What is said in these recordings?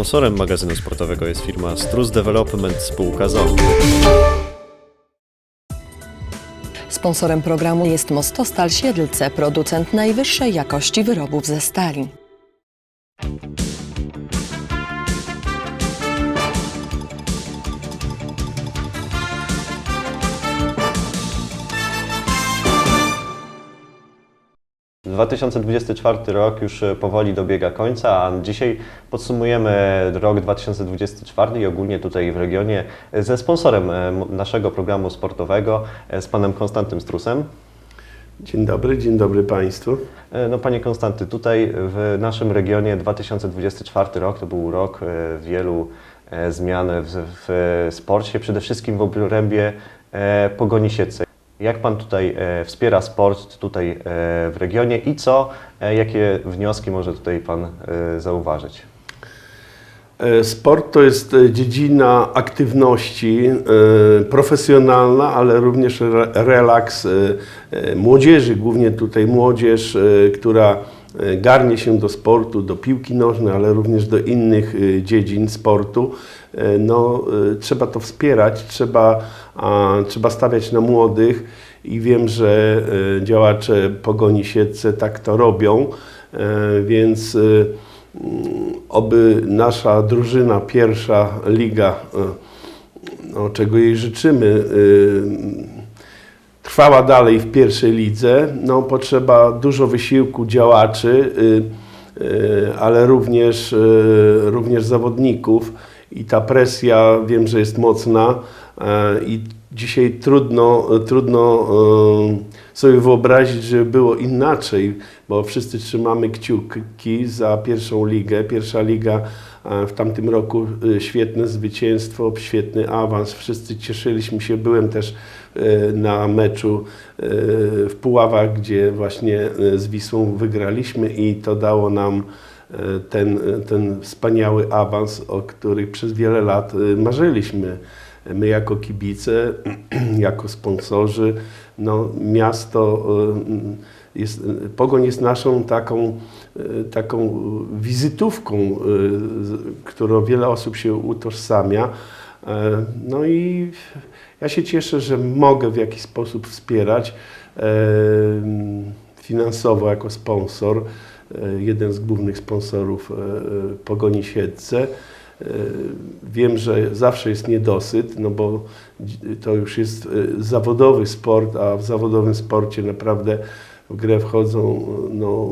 Sponsorem magazynu sportowego jest firma Strus Development spółka ZOO. Sponsorem programu jest Mostostal Siedlce, producent najwyższej jakości wyrobów ze stali. 2024 rok już e, powoli dobiega końca, a dzisiaj podsumujemy rok 2024 i ogólnie tutaj w regionie ze sponsorem e, naszego programu sportowego, e, z panem Konstantym Strusem. Dzień dobry, dzień dobry Państwu. E, No panie Konstanty, tutaj w naszym regionie 2024 rok to był rok e, wielu e, zmian w, w sporcie, przede wszystkim w obrębie e, Pogoni Siedlce. Jak pan tutaj e, wspiera sport tutaj e, w regionie i co, e, jakie wnioski może tutaj pan zauważyć? Sport to jest dziedzina aktywności profesjonalna, ale również re- relaks młodzieży, głównie tutaj młodzież, która garnie się do sportu, do piłki nożnej, ale również do innych dziedzin sportu. E, No, e, trzeba to wspierać, trzeba, a, trzeba stawiać na młodych i wiem, że e, działacze Pogoni Siedlce tak to robią, więc Mm, Oby nasza drużyna, pierwsza liga, no, czego jej życzymy, trwała dalej w pierwszej lidze. No, potrzeba dużo wysiłku działaczy, y, y, ale również, y, również zawodników i ta presja wiem, że jest mocna e, i dzisiaj trudno, trudno e, sobie wyobrazić, że było inaczej, bo wszyscy trzymamy kciuki za pierwszą ligę. Pierwsza liga e, w tamtym roku świetne zwycięstwo, świetny awans. Wszyscy cieszyliśmy się. Byłem też na meczu w Puławach, gdzie właśnie z Wisłą wygraliśmy i to dało nam ten, ten wspaniały awans, o których przez wiele lat e, marzyliśmy. My jako kibice, jako sponsorzy, no miasto e, jest, Pogoń jest naszą taką, e, taką wizytówką, którą wiele osób się utożsamia. E, No i ja się cieszę, że mogę w jakiś sposób wspierać e, finansowo jako sponsor, jeden z głównych sponsorów e, e, Pogoni Siedlce. E, Wiem, że zawsze jest niedosyt, no bo to już jest e, zawodowy sport, a w zawodowym sporcie naprawdę w grę wchodzą, no,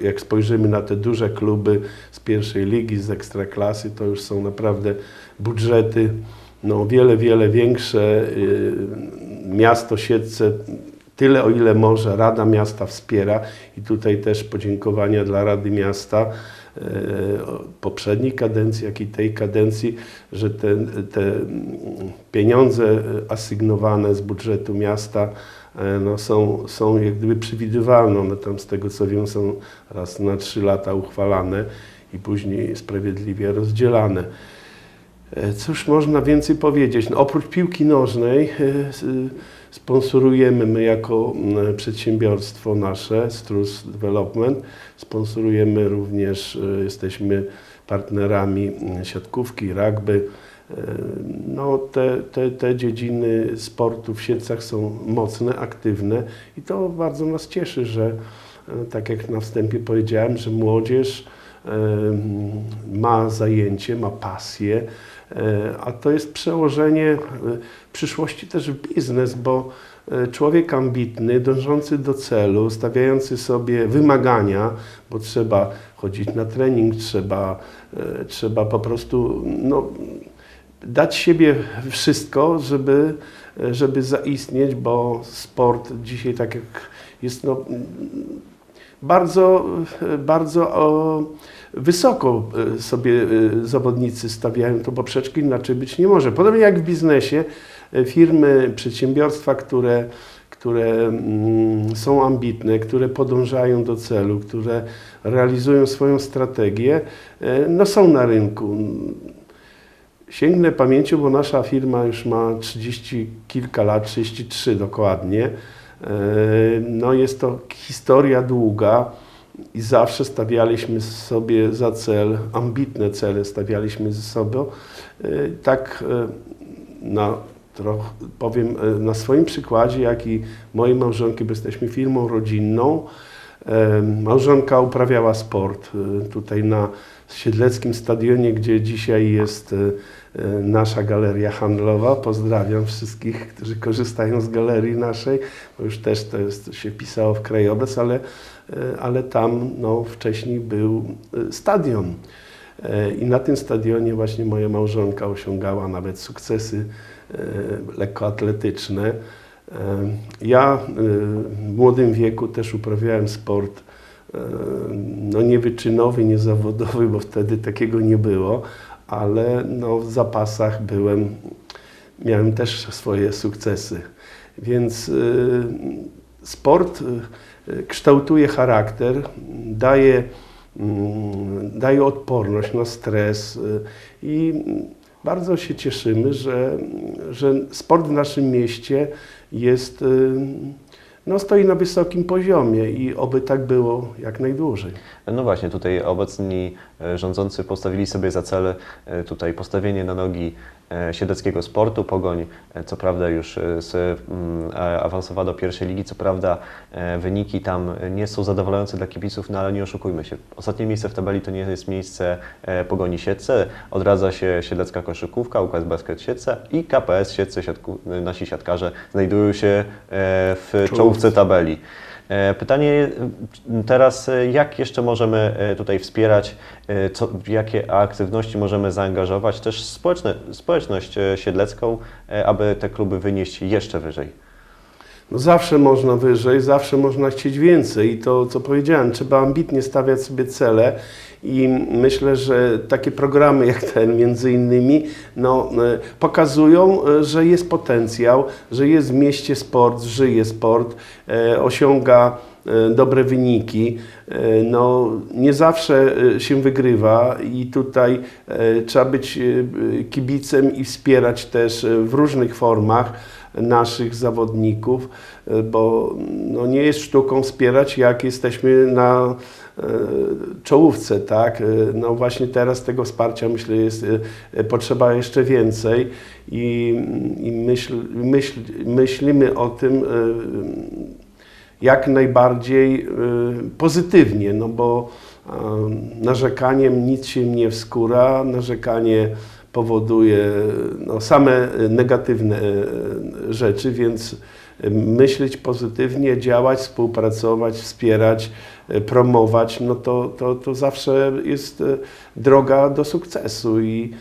jak spojrzymy na te duże kluby z pierwszej ligi, z ekstraklasy, to już są naprawdę budżety no, wiele, wiele większe. Miasto Siedlce tyle o ile może Rada Miasta wspiera i tutaj też podziękowania dla Rady Miasta e, poprzedniej kadencji, jak i tej kadencji, że te, te pieniądze e, asygnowane z budżetu miasta e, no, są, są jak gdyby przewidywalne. One tam z tego co wiem są raz na trzy lata uchwalane i później sprawiedliwie rozdzielane. E, Cóż można więcej powiedzieć? No, oprócz piłki nożnej e, s- sponsorujemy my jako przedsiębiorstwo nasze, Strus Development, sponsorujemy również, e, jesteśmy partnerami siatkówki, rugby. E, No, te, te, te dziedziny sportu w Siedlcach są mocne, aktywne i to bardzo nas cieszy, że e, tak jak na wstępie powiedziałem, że młodzież ma zajęcie, ma pasję, e, a to jest przełożenie e, przyszłości też w biznes, bo e, człowiek ambitny, dążący do celu, stawiający sobie wymagania, bo trzeba chodzić na trening, trzeba, e, trzeba po prostu no, dać siebie wszystko, żeby, żeby zaistnieć, bo sport dzisiaj tak jak jest no, bardzo, bardzo wysoko e, sobie e, zawodnicy stawiają to poprzeczki, inaczej być nie może. Podobnie jak w biznesie, e, firmy, przedsiębiorstwa, które, które mm, są ambitne, które podążają do celu, które realizują swoją strategię, no są na rynku. Sięgnę pamięcią, bo nasza firma już ma 30 kilka lat, 33 dokładnie. E, No jest to historia długa. i zawsze stawialiśmy sobie za cel, ambitne cele stawialiśmy ze sobą. Y, Tak y, na, troch, powiem na swoim przykładzie, jak i mojej małżonki, bo jesteśmy firmą rodzinną. E, Małżonka uprawiała sport tutaj na Siedleckim Stadionie, gdzie dzisiaj jest nasza galeria handlowa. Pozdrawiam wszystkich, którzy korzystają z galerii naszej, bo już też to jest, się wpisało w krajobraz, ale, y, ale tam no, wcześniej był y, stadion. I na tym stadionie właśnie moja małżonka osiągała nawet sukcesy lekkoatletyczne. Ja w młodym wieku też uprawiałem sport no nie wyczynowy, nie zawodowy, bo wtedy takiego nie było, ale no w zapasach byłem, miałem też swoje sukcesy. Więc e, sport e, kształtuje charakter, daje, mm, daje odporność na stres y, i bardzo się cieszymy, że, że sport w naszym mieście jest, y, no, stoi na wysokim poziomie i oby tak było jak najdłużej. No właśnie, tutaj obecni rządzący postawili sobie za cel e, tutaj postawienie na nogi e, siedleckiego sportu. Pogoń, e, co prawda już e, z, mm, awansowała do pierwszej ligi, co prawda e, wyniki tam nie są zadowalające dla kibiców, no ale nie oszukujmy się. Ostatnie miejsce w tabeli to nie jest miejsce e, Pogoni Siedlce, odradza się Siedlecka Koszykówka, UKS Basket Siedlce i KPS Siedlce, siatku, nasi siatkarze znajdują się e, w czołówce tabeli. E, Pytanie teraz, e, jak jeszcze możemy e, tutaj wspierać, co, jakie aktywności możemy zaangażować też społeczne, społeczność siedlecką, aby te kluby wynieść jeszcze wyżej? No zawsze można wyżej, zawsze można chcieć więcej. I to, co powiedziałem, trzeba ambitnie stawiać sobie cele. I myślę, że takie programy jak ten między innymi no, e, pokazują, e, że jest potencjał, że jest w mieście sport, żyje sport, e, osiąga dobre wyniki. No, nie zawsze się wygrywa. I tutaj trzeba być kibicem i wspierać też w różnych formach naszych zawodników, e, bo no, nie jest sztuką wspierać, jak jesteśmy na e, czołówce, tak? E, No właśnie teraz tego wsparcia myślę jest potrzeba jeszcze więcej i, i myśl, myśl, myślimy o tym jak najbardziej pozytywnie, no bo narzekaniem nic się nie wskóra, narzekanie powoduje no, same negatywne e, rzeczy, więc myśleć pozytywnie, działać, współpracować, wspierać, promować, no to, to, to zawsze jest droga do sukcesu i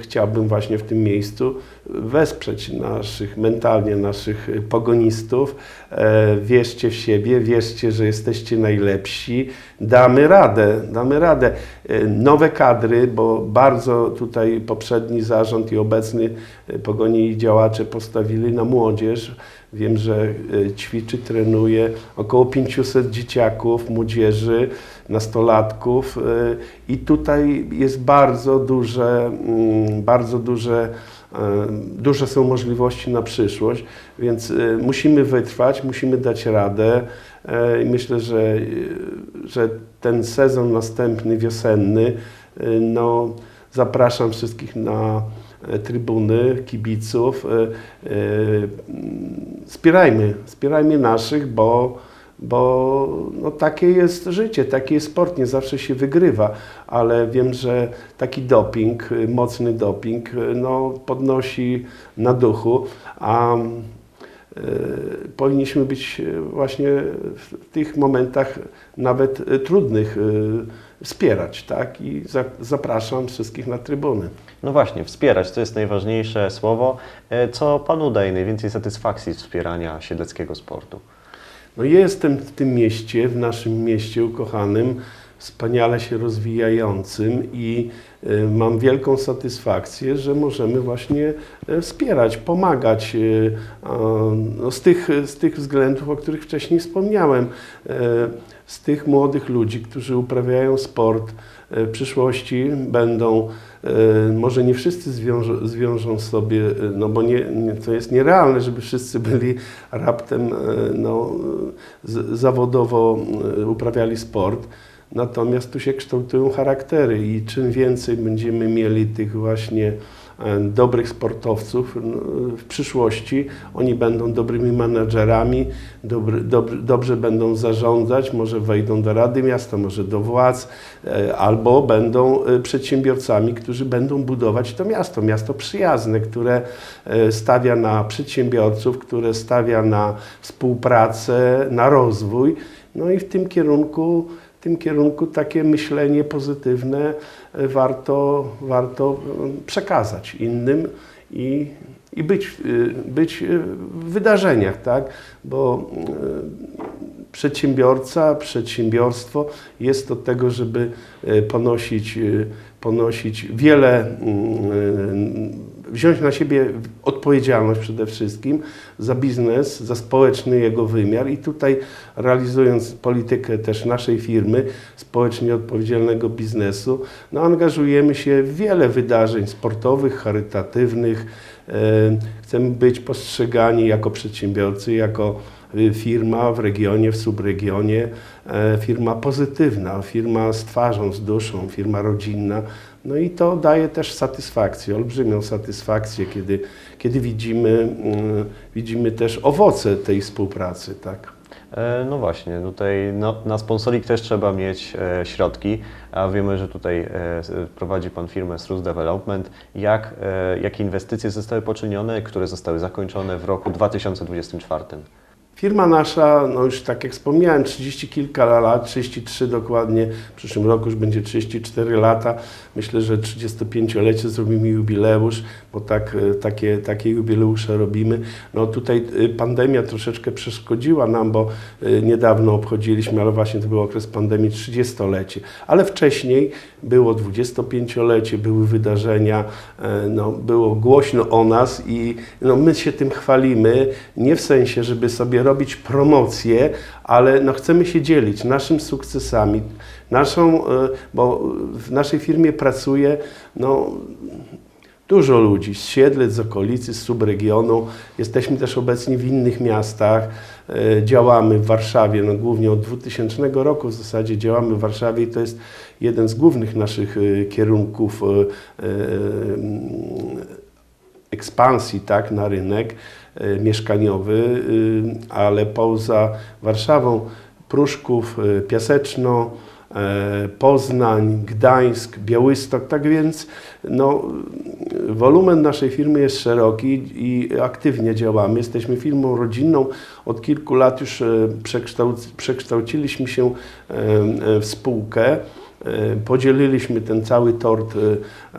chciałbym właśnie w tym miejscu wesprzeć naszych, mentalnie naszych pogonistów. E, Wierzcie w siebie, wierzcie, że jesteście najlepsi. Damy radę, damy radę. E, Nowe kadry, bo bardzo tutaj poprzedni zarząd i obecny e, pogoni i działacze postawili na młodzież. Wiem, że e, ćwiczy, trenuje. Około 500 dzieciaków, młodzieży, nastolatków e, i tutaj jest bardzo duże, mm, bardzo duże, e, duże są możliwości na przyszłość, więc musimy wytrwać, musimy dać radę i myślę, że, że ten sezon następny, wiosenny, no zapraszam wszystkich na trybuny, kibiców. e, e, Wspierajmy, wspierajmy naszych, bo, bo no, takie jest życie, taki jest sport, nie zawsze się wygrywa, ale wiem, że taki doping, mocny doping, no, podnosi na duchu, a powinniśmy być właśnie w tych momentach nawet trudnych wspierać, tak? I za, zapraszam wszystkich na trybuny. No właśnie, wspierać to jest najważniejsze słowo. E, Co Panu daje najwięcej satysfakcji z wspierania siedleckiego sportu? No jestem w tym mieście, w naszym mieście ukochanym, wspaniale się rozwijającym i e, mam wielką satysfakcję, że możemy właśnie e, wspierać, pomagać no, z, tych, z tych względów, o których wcześniej wspomniałem, z tych młodych ludzi, którzy uprawiają sport, w przyszłości będą, może nie wszyscy zwiążą, zwiążą sobie, e, no bo nie, nie, to jest nierealne, żeby wszyscy byli raptem e, no, z, zawodowo e, uprawiali sport. Natomiast tu się kształtują charaktery i czym więcej będziemy mieli tych właśnie e, dobrych sportowców w przyszłości, oni będą dobrymi menedżerami, dobry, dobry, dobrze będą zarządzać, może wejdą do Rady Miasta, może do władz, e, albo będą e, przedsiębiorcami, którzy będą budować to miasto, miasto przyjazne, które e, stawia na przedsiębiorców, które stawia na współpracę, na rozwój. No i w tym kierunku w tym kierunku takie myślenie pozytywne e, warto, warto e, przekazać innym i, i być, e, być w wydarzeniach, tak? Bo przedsiębiorca, przedsiębiorstwo jest od tego, żeby ponosić, ponosić wiele, wziąć na siebie odpowiedzialność przede wszystkim za biznes, za społeczny jego wymiar i tutaj realizując politykę też naszej firmy, społecznie odpowiedzialnego biznesu, no angażujemy się w wiele wydarzeń sportowych, charytatywnych. E, Chcemy być postrzegani jako przedsiębiorcy, jako firma w regionie, w subregionie, e, firma pozytywna, firma z twarzą, z duszą, firma rodzinna. No i to daje też satysfakcję, olbrzymią satysfakcję, kiedy, kiedy widzimy, mm, widzimy też owoce tej współpracy, tak. E, No właśnie, tutaj na sponsoring też trzeba mieć e, środki, a wiemy, że tutaj e, prowadzi Pan firmę Srus Development. Jak, e, jakie inwestycje zostały poczynione, które zostały zakończone w roku 2024? Firma nasza, no już tak jak wspomniałem, 30 kilka lat, 33 dokładnie, w przyszłym roku już będzie 34 lata. Myślę, że 35-lecie zrobimy jubileusz, bo tak, e, takie, takie jubileusze robimy. No tutaj e, pandemia troszeczkę przeszkodziła nam, bo e, niedawno obchodziliśmy, ale właśnie to był okres pandemii 30-lecie. Ale wcześniej było 25-lecie, były wydarzenia, no, było głośno o nas i no, my się tym chwalimy, nie w sensie, żeby sobie robić promocję, ale no, chcemy się dzielić naszymi sukcesami, naszą, e, bo w naszej firmie pracuje no, dużo ludzi z Siedlec, z okolicy, z subregionu. Jesteśmy też obecni w innych miastach. E, Działamy w Warszawie, no głównie od 2000 roku w zasadzie działamy w Warszawie i to jest jeden z głównych naszych e, kierunków ekspansji tak, na rynek mieszkaniowy, ale poza Warszawą Pruszków, Piaseczno, Poznań, Gdańsk, Białystok, tak więc no, wolumen naszej firmy jest szeroki i aktywnie działamy. Jesteśmy firmą rodzinną. Od kilku lat już e, przekształc- przekształciliśmy się e, e, w spółkę. E, Podzieliliśmy ten cały tort. e,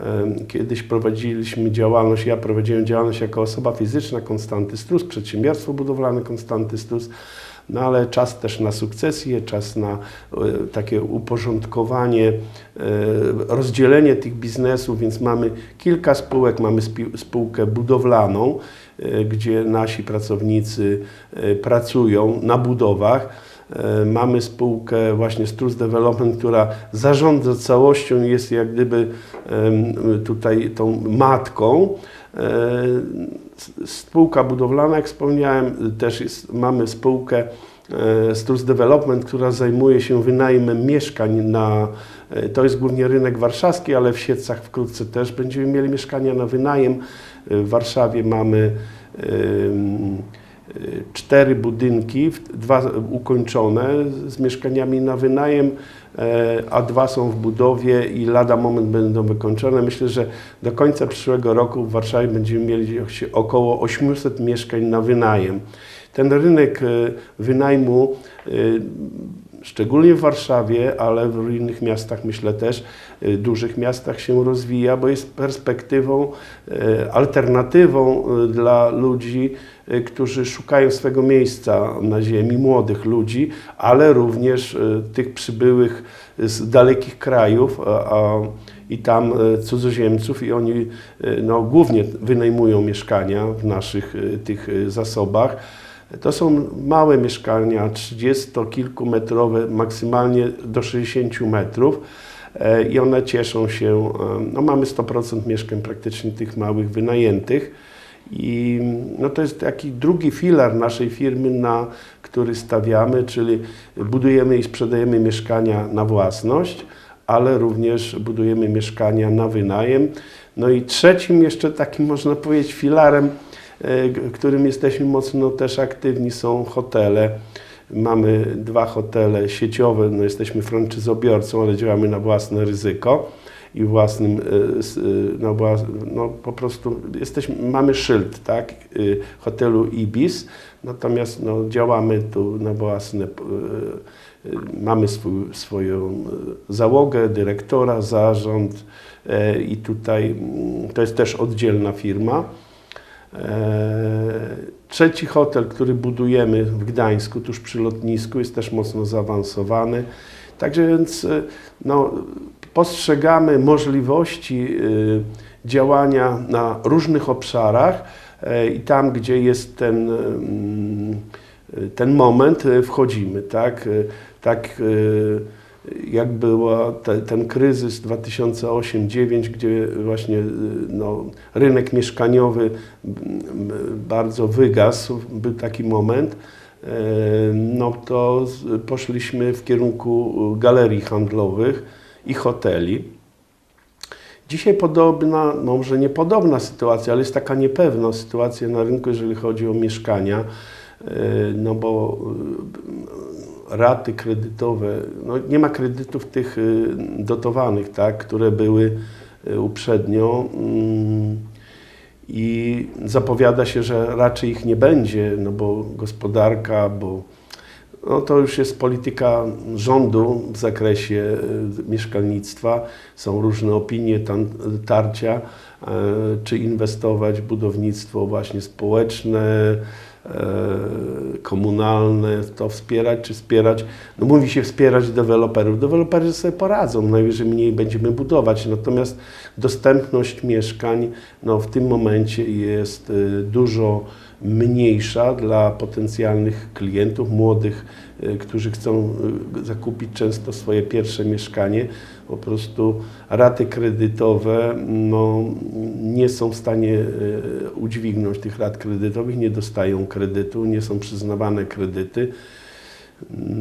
e, Kiedyś prowadziliśmy działalność, ja prowadziłem działalność jako osoba fizyczna Konstanty Strus, przedsiębiorstwo budowlane Konstanty Strus. No ale czas też na sukcesję, czas na e, takie uporządkowanie, e, rozdzielenie tych biznesów, więc mamy kilka spółek, mamy spółkę budowlaną, e, gdzie nasi pracownicy pracują na budowach. Mamy spółkę właśnie Strus Development, która zarządza całością, jest jak gdyby tutaj tą matką. Spółka budowlana, jak wspomniałem, też jest, mamy spółkę e, Strus Development, która zajmuje się wynajmem mieszkań na, e, to jest głównie rynek warszawski, ale w Siedcach wkrótce też będziemy mieli mieszkania na wynajem. E, W Warszawie mamy cztery budynki, dwa ukończone z mieszkaniami na wynajem, a dwa są w budowie i lada moment będą wykończone. Myślę, że do końca przyszłego roku w Warszawie będziemy mieli około 800 mieszkań na wynajem. Ten rynek e, wynajmu e, szczególnie w Warszawie, ale w innych miastach myślę też, dużych miastach się rozwija, bo jest perspektywą, y, alternatywą y, dla ludzi, y, którzy szukają swego miejsca na ziemi, młodych ludzi, ale również y, tych przybyłych z dalekich krajów a, i tam cudzoziemców i oni no, głównie wynajmują mieszkania w naszych tych zasobach. To są małe mieszkania, 30-kilkumetrowe, maksymalnie do 60 metrów i one cieszą się, e, no mamy 100% mieszkań praktycznie tych małych wynajętych i no to jest taki drugi filar naszej firmy, na który stawiamy, czyli budujemy i sprzedajemy mieszkania na własność, ale również budujemy mieszkania na wynajem. No i trzecim jeszcze takim można powiedzieć filarem, e, którym jesteśmy mocno też aktywni są hotele. Mamy dwa hotele sieciowe, no jesteśmy franczyzobiorcą, ale działamy na własne ryzyko i własnym, no, no po prostu jesteśmy, mamy szyld, tak, y, hotelu Ibis, natomiast no, działamy tu na własne, e, e, mamy swój, swoją załogę, dyrektora, zarząd i tutaj mm, to jest też oddzielna firma. E, Trzeci hotel, który budujemy w Gdańsku, tuż przy lotnisku, jest też mocno zaawansowany. Także więc e, no, postrzegamy możliwości e, działania na różnych obszarach i tam, gdzie jest ten, ten moment, wchodzimy. Tak, tak jak był te, ten kryzys 2008-2009, gdzie właśnie y, no, rynek mieszkaniowy bardzo wygasł, był taki moment, e, no to poszliśmy w kierunku galerii handlowych i hoteli. Dzisiaj podobna, no może nie podobna sytuacja, ale jest taka niepewna sytuacja na rynku, jeżeli chodzi o mieszkania, e, no bo e, raty kredytowe, no nie ma kredytów tych e, dotowanych, tak, które były e, uprzednio mm, i zapowiada się, że raczej ich nie będzie, no bo gospodarka, bo no to już jest polityka rządu w zakresie e, mieszkalnictwa. Są różne opinie, tam, tarcia, e, czy inwestować w budownictwo właśnie społeczne, komunalne, to wspierać, czy wspierać. No mówi się wspierać deweloperów. Deweloperzy sobie poradzą, najwyżej mniej będziemy budować. Natomiast dostępność mieszkań no, w tym momencie jest e, dużo mniejsza dla potencjalnych klientów, młodych, y, którzy chcą y, zakupić często swoje pierwsze mieszkanie. Po prostu raty kredytowe no, nie są w stanie y, udźwignąć tych rat kredytowych, nie dostają kredytu, nie są przyznawane kredyty.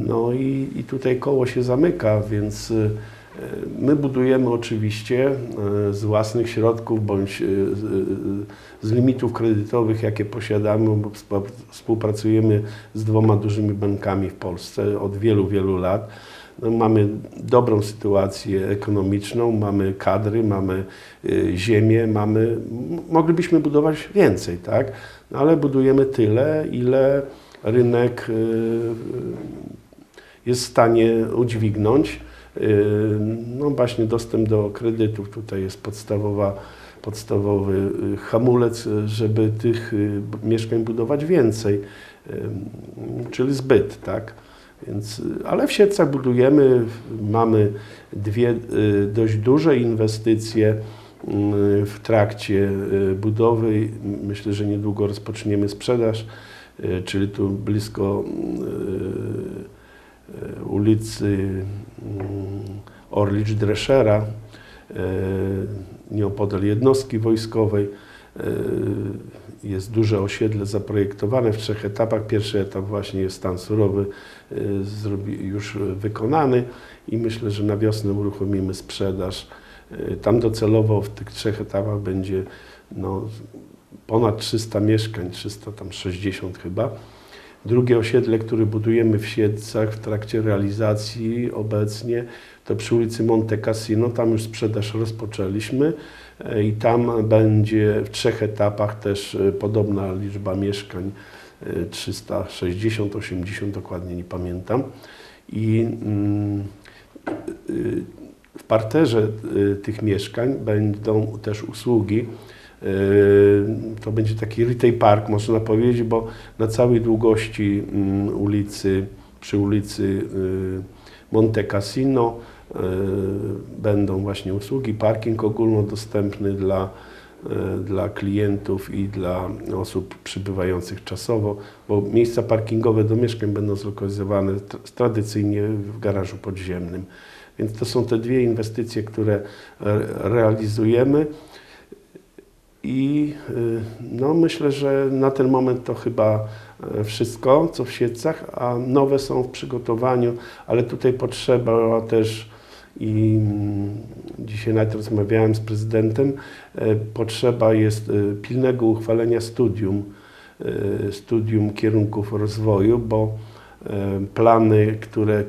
No i, i tutaj koło się zamyka, więc my budujemy oczywiście y, z własnych środków bądź y, z, limitów kredytowych, jakie posiadamy, bo współ- współpracujemy z dwoma dużymi bankami w Polsce od wielu, wielu lat. No, mamy dobrą sytuację ekonomiczną, mamy kadry, mamy ziemię, mamy, moglibyśmy budować więcej, tak? No, ale budujemy tyle, ile rynek jest w stanie udźwignąć. Yy, No właśnie dostęp do kredytów tutaj jest podstawowa, podstawowy y, hamulec, żeby tych y, b- mieszkań budować więcej, czyli zbyt, tak? Więc, ale w Siedlcach budujemy, mamy dwie dość duże inwestycje w trakcie budowy. Myślę, że niedługo rozpoczniemy sprzedaż, czyli tu blisko ulicy Orlicz Dreszera, y, nieopodal jednostki wojskowej. Y, Jest duże osiedle zaprojektowane w trzech etapach. Pierwszy etap właśnie jest stan surowy, zrobi- już wykonany i myślę, że na wiosnę uruchomimy sprzedaż. Tam docelowo w tych trzech etapach będzie no, ponad 300 mieszkań, 360 chyba. Drugie osiedle, które budujemy w Siedlcach w trakcie realizacji obecnie, to przy ulicy Monte Cassino. Tam już sprzedaż rozpoczęliśmy e, i tam będzie w trzech etapach też e, podobna liczba mieszkań, e, 360, 80 dokładnie nie pamiętam. I mm, w parterze tych mieszkań będą też usługi. Y, To będzie taki retail park, można powiedzieć, bo na całej długości mm, ulicy, przy ulicy y, Monte Cassino będą właśnie usługi, parking ogólnodostępny dla, dla klientów i dla osób przybywających czasowo, bo miejsca parkingowe do mieszkań będą zlokalizowane tra- tradycyjnie w garażu podziemnym. Więc to są te dwie inwestycje, które re- realizujemy. I y, no, myślę, że na ten moment to chyba e, wszystko, co w Siedcach, a nowe są w przygotowaniu, ale tutaj potrzeba też i mm, dzisiaj nawet rozmawiałem z prezydentem, e, potrzeba jest e, pilnego uchwalenia studium, studium kierunków rozwoju, bo plany, które,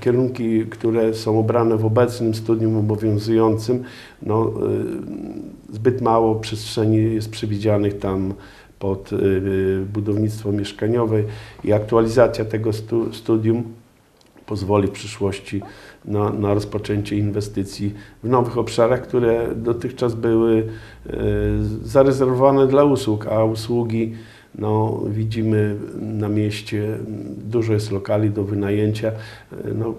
kierunki, które są obrane w obecnym studium obowiązującym, no, zbyt mało przestrzeni jest przewidzianych tam pod budownictwo mieszkaniowe i aktualizacja tego stu, studium pozwoli w przyszłości na, na rozpoczęcie inwestycji w nowych obszarach, które dotychczas były zarezerwowane dla usług, a usługi no, widzimy na mieście, dużo jest lokali do wynajęcia. No,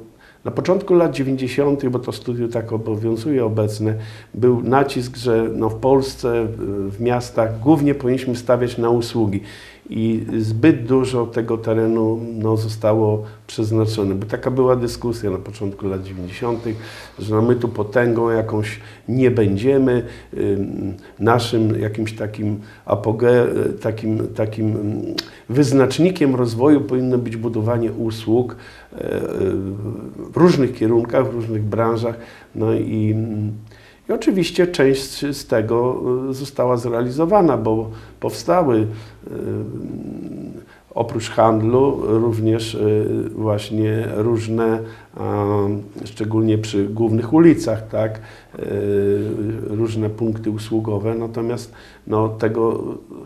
na początku lat 90., bo to studium tak obowiązuje obecne, był nacisk, że no w Polsce, w miastach głównie powinniśmy stawiać na usługi i zbyt dużo tego terenu no, zostało przeznaczone, bo taka była dyskusja na początku lat 90., że no, my tu potęgą jakąś nie będziemy, ym, naszym jakimś takim apoge, takim, takim wyznacznikiem rozwoju powinno być budowanie usług e, e, w różnych kierunkach, w różnych branżach, no i i oczywiście część z tego y, została zrealizowana, bo powstały y, oprócz handlu również y, właśnie różne, szczególnie przy głównych ulicach, tak, różne punkty usługowe. Natomiast no, tego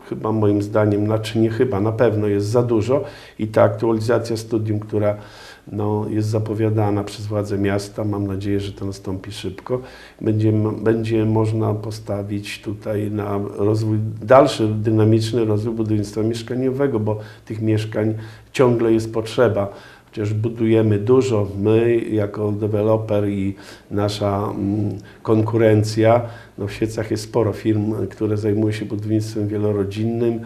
chyba moim zdaniem, znaczy nie chyba, na pewno jest za dużo i ta aktualizacja studium, która no, jest zapowiadana przez władze miasta. Mam nadzieję, że to nastąpi szybko. Będzie, będzie można postawić tutaj na rozwój, dalszy dynamiczny rozwój budownictwa mieszkaniowego, bo tych mieszkań ciągle jest potrzeba. Chociaż budujemy dużo, my jako deweloper i nasza mm, konkurencja, no w Siecach jest sporo firm, które zajmują się budownictwem wielorodzinnym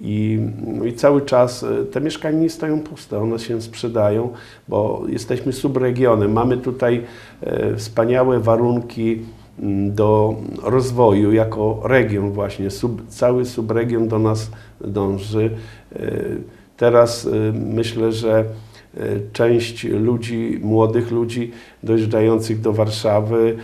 i, no i cały czas e, te mieszkania nie stoją puste, one się sprzedają, bo jesteśmy subregionem. Mamy tutaj e, wspaniałe warunki mm, do rozwoju jako region właśnie. Sub, cały subregion do nas dąży. E, Teraz myślę, że część ludzi, młodych ludzi dojeżdżających do Warszawy,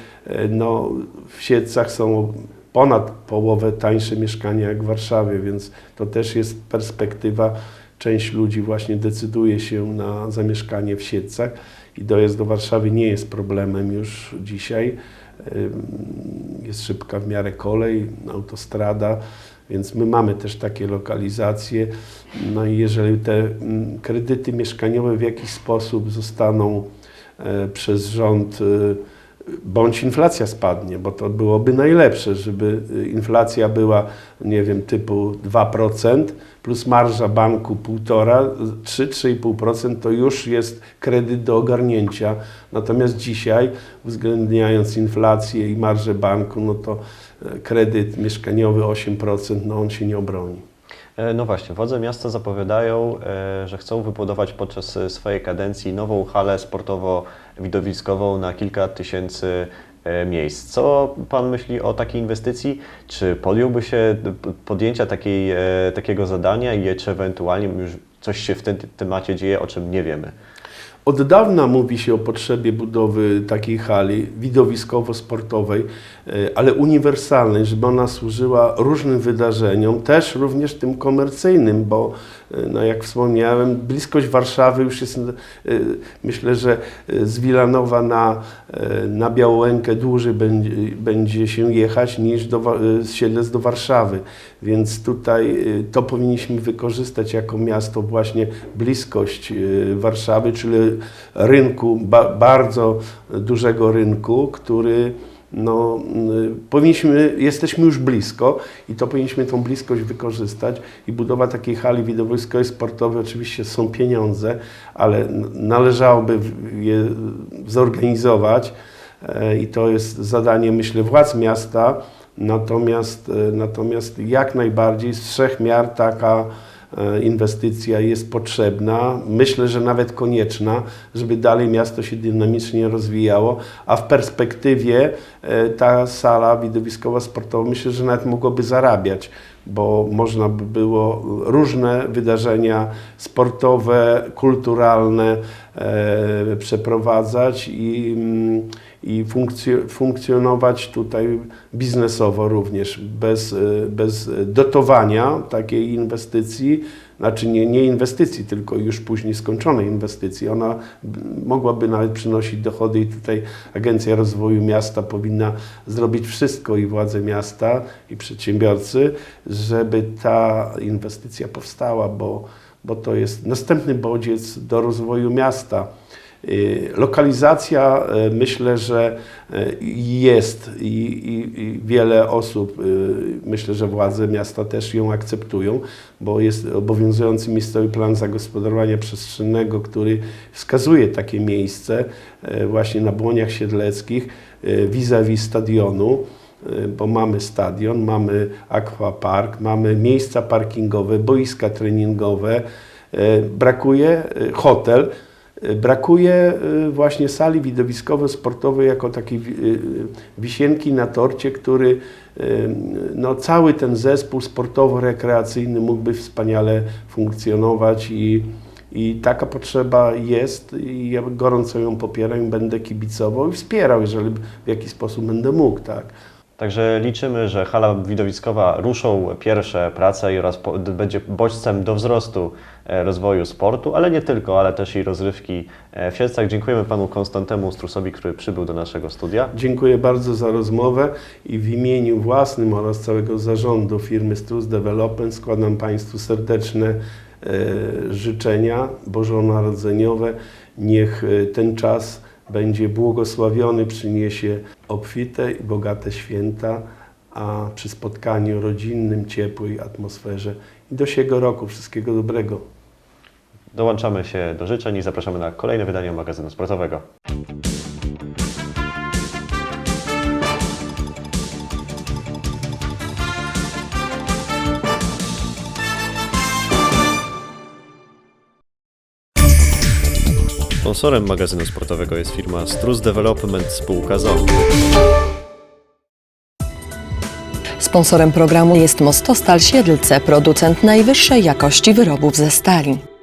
no, w Siedcach są ponad połowę tańsze mieszkania jak w Warszawie, więc to też jest perspektywa. Część ludzi właśnie decyduje się na zamieszkanie w Siedcach i dojazd do Warszawy nie jest problemem już dzisiaj. Jest szybka w miarę kolej, autostrada, więc my mamy też takie lokalizacje. No i jeżeli te kredyty mieszkaniowe w jakiś sposób zostaną e, przez rząd e, bądź inflacja spadnie, bo to byłoby najlepsze, żeby y, inflacja była, nie wiem, typu 2% plus marża banku 1,5, 3-3,5% to już jest kredyt do ogarnięcia. Natomiast dzisiaj, uwzględniając inflację i marżę banku, no to e, kredyt mieszkaniowy 8%, no on się nie obroni. E, No właśnie, władze miasta zapowiadają, e, że chcą wybudować podczas swojej kadencji nową halę sportowo-widowiskową na kilka tysięcy e, miejsc. Co Pan myśli o takiej inwestycji? Czy podjąłby się podjęcia takiej, takiego zadania i czy ewentualnie już coś się w tym temacie dzieje, o czym nie wiemy? Od dawna mówi się o potrzebie budowy takiej hali widowiskowo-sportowej, e, ale uniwersalnej, żeby ona służyła różnym wydarzeniom, też również tym komercyjnym, bo no jak wspomniałem, bliskość Warszawy już jest, e, myślę, że e, z Wilanowa na, e, na Białękę dłużej będzie, będzie się jechać niż do, e, z Siedlec do Warszawy, więc tutaj e, to powinniśmy wykorzystać jako miasto właśnie bliskość e, Warszawy, czyli rynku, ba, bardzo dużego rynku, który no, y, powinniśmy, jesteśmy już blisko i to powinniśmy tą bliskość wykorzystać. I budowa takiej hali widowiskowej sportowej oczywiście są pieniądze, ale należałoby je zorganizować. E, i to jest zadanie myślę władz miasta, natomiast, e, natomiast jak najbardziej z trzech miar taka inwestycja jest potrzebna, myślę, że nawet konieczna, żeby dalej miasto się dynamicznie rozwijało, a w perspektywie e, ta sala widowiskowa sportowa myślę, że nawet mogłaby zarabiać, bo można by było różne wydarzenia sportowe, kulturalne e, przeprowadzać i, mm, i funkcjo- funkcjonować tutaj biznesowo również, bez, e, bez dotowania takiej inwestycji, znaczy nie, nie inwestycji, tylko już później skończonej inwestycji. Ona mogłaby nawet przynosić dochody i tutaj Agencja Rozwoju Miasta powinna zrobić wszystko i władze miasta i przedsiębiorcy, żeby ta inwestycja powstała, bo, bo to jest następny bodziec do rozwoju miasta. Y, Lokalizacja y, myślę, że y, jest i, i, i wiele osób, myślę, że władze miasta też ją akceptują, bo jest obowiązujący miejscowy plan zagospodarowania przestrzennego, który wskazuje takie miejsce właśnie na Błoniach Siedleckich vis-a-vis stadionu bo mamy stadion, mamy aquapark, mamy miejsca parkingowe, boiska treningowe, brakuje hotel, brakuje y, właśnie sali widowiskowo-sportowej jako takiej y, wisienki na torcie, który y, no, cały ten zespół sportowo-rekreacyjny mógłby wspaniale funkcjonować i i taka potrzeba jest i ja gorąco ją popieram będę kibicował i wspierał, jeżeli w jakiś sposób będę mógł, tak. Także liczymy, że hala widowiskowa ruszą pierwsze prace i oraz będzie bodźcem do wzrostu rozwoju sportu, ale nie tylko, ale też i rozrywki e, w Siedlcach. Dziękujemy panu Konstantemu Strusowi, który przybył do naszego studia. Dziękuję bardzo za rozmowę i w imieniu własnym oraz całego zarządu firmy Strus Development składam Państwu serdeczne e, życzenia bożonarodzeniowe. Niech e, ten czas będzie błogosławiony, przyniesie obfite i bogate święta, a przy spotkaniu rodzinnym, ciepłej atmosferze i do siego roku wszystkiego dobrego. Dołączamy się do życzeń i zapraszamy na kolejne wydanie magazynu sportowego. Sponsorem magazynu sportowego jest firma Strus Development spółka ZOO. Sponsorem programu jest Mostostal Siedlce, producent najwyższej jakości wyrobów ze stali.